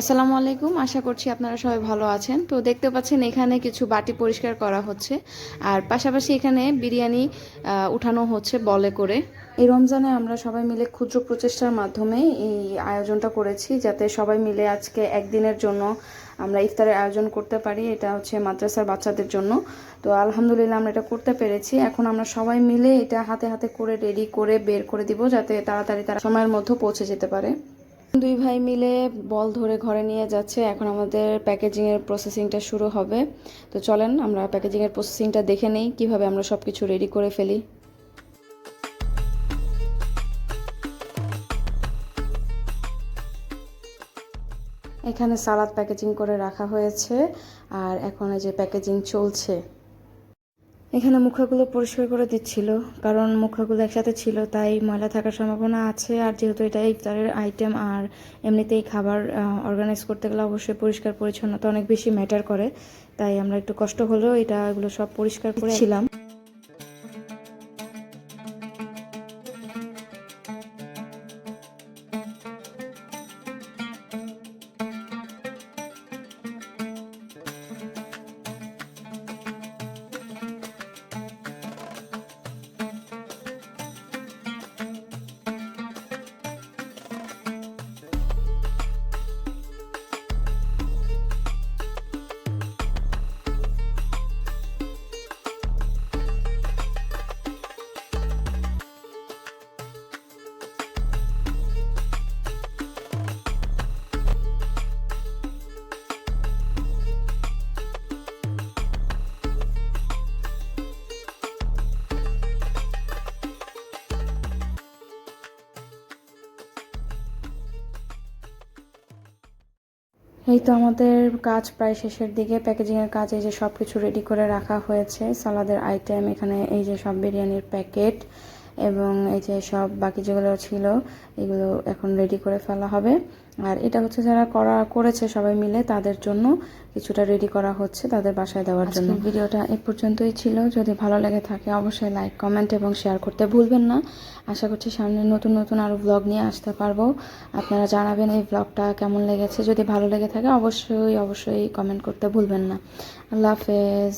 আসসালামু আলাইকুম। আশা করছি আপনারা সবাই ভালো আছেন। তো দেখতে পাচ্ছেন এখানে কিছু বাটি পরিষ্কার করা হচ্ছে। আর পাশাপাশি এখানে বিরিয়ানি উঠানো হচ্ছে বলে করে। এই রমজানে আমরা সবাই মিলে ক্ষুদ্র প্রচেষ্টার মাধ্যমে এই আয়োজনটা করেছি, যাতে সবাই মিলে আজকে একদিনের জন্য আমরা ইফতারের আয়োজন করতে পারি। এটা হচ্ছে মাদ্রাসার বাচ্চাদের জন্য। তো আলহামদুলিল্লাহ আমরা এটা করতে পেরেছি। এখন আমরা সবাই মিলে এটা হাতে হাতে করে, রেডি করে বের করে দিব, যাতে তাড়াতাড়ি তারা সময়ের মধ্যে পৌঁছে যেতে পারে। দুই ভাই মিলে বল ধরে ঘরে নিয়ে যাচ্ছে। এখন আমাদের প্যাকেজিং এর প্রসেসিংটা শুরু হবে। তো চলেন, আমরা প্যাকেজিং এর প্রসেসিংটা দেখে নেই, কীভাবে আমরা সবকিছু রেডি করে ফেলি। এখানে সালাদ প্যাকেজিং করে রাখা হয়েছে, আর এখন এই যে প্যাকেজিং চলছে। এখানে মুখাগুলো পরিষ্কার করে দিচ্ছিল, কারণ মুখাগুলো একসাথে ছিল, তাই ময়লা থাকার সম্ভাবনা আছে। আর যেহেতু এটা ইফতারের আইটেম আর এমনিতেই খাবার অর্গানাইজ করতে গেলে অবশ্যই পরিষ্কার পরিচ্ছন্নতা অনেক বেশি ম্যাটার করে। তাই আমরা একটু কষ্ট হলেও এটা, এগুলো সব পরিষ্কার করেছিলাম এই তো আমাদের কাজ প্রায় শেষের দিকে। প্যাকেজিংয়ের কাজ এই যে সব কিছু রেডি করে রাখা হয়েছে। সালাদের আইটেম এখানে এই যে সব বিরিয়ানির প্যাকেট এবং এই যে সব বাকি যেগুলো ছিল এগুলো এখন রেডি করে ফেলা হবে। আর এটা হচ্ছে যারা করা করেছে সবাই মিলে তাদের জন্য কিছুটা রেডি করা হচ্ছে তাদের বাসায় দেওয়ার জন্য। ভিডিওটা এ পর্যন্তই ছিল। যদি ভালো লেগে থাকে অবশ্যই লাইক কমেন্ট এবং শেয়ার করতে ভুলবেন না। আশা করছি সামনে নতুন নতুন আরও ব্লগ নিয়ে আসতে পারব। আপনারা জানাবেন এই ব্লগটা কেমন লেগেছে। যদি ভালো লেগে থাকে অবশ্যই অবশ্যই কমেন্ট করতে ভুলবেন না। আল্লাহ হাফেজ।